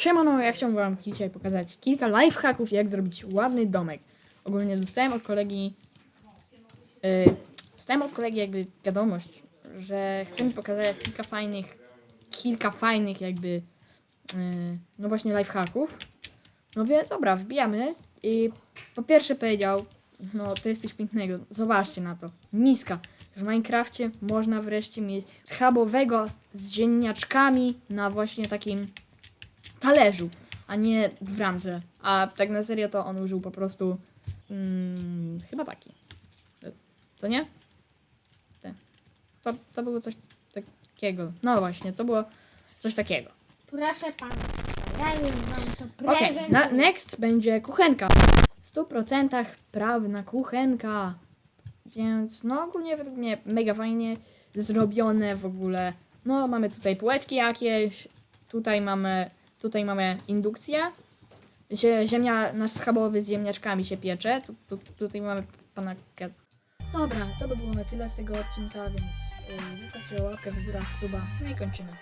Siemano, ja chciałbym wam dzisiaj pokazać kilka lifehacków, jak zrobić ładny domek. Ogólnie dostałem od kolegi, yy, dostałem od kolegi jakby wiadomość, że chce mi pokazać kilka fajnych, kilka fajnych jakby, yy, no właśnie lifehacków. No więc dobra, wbijamy i po pierwsze powiedział, no to jest coś pięknego, zobaczcie na to, miska. W Minecrafcie można wreszcie mieć schabowego z ziemniaczkami na właśnie takim talerzu, a nie w ramce. A tak na serio to on użył po prostu mm, chyba taki. To nie? To, to było coś takiego. No właśnie, to było coś takiego. Proszę Państwa, ja już Wam to Okej, prezentuję. na, next będzie kuchenka. W 100% prawna kuchenka. Więc no ogólnie według mnie mega fajnie zrobione w ogóle. No mamy tutaj półeczki jakieś. Tutaj mamy, tutaj mamy indukcję. Zie- Ziemia, nasz schabowy z ziemniaczkami się piecze. Tu, tu, tutaj mamy pana. Dobra, to by było na tyle z tego odcinka, więc yy, zostawcie łapkę w górę, suba, no i kończymy.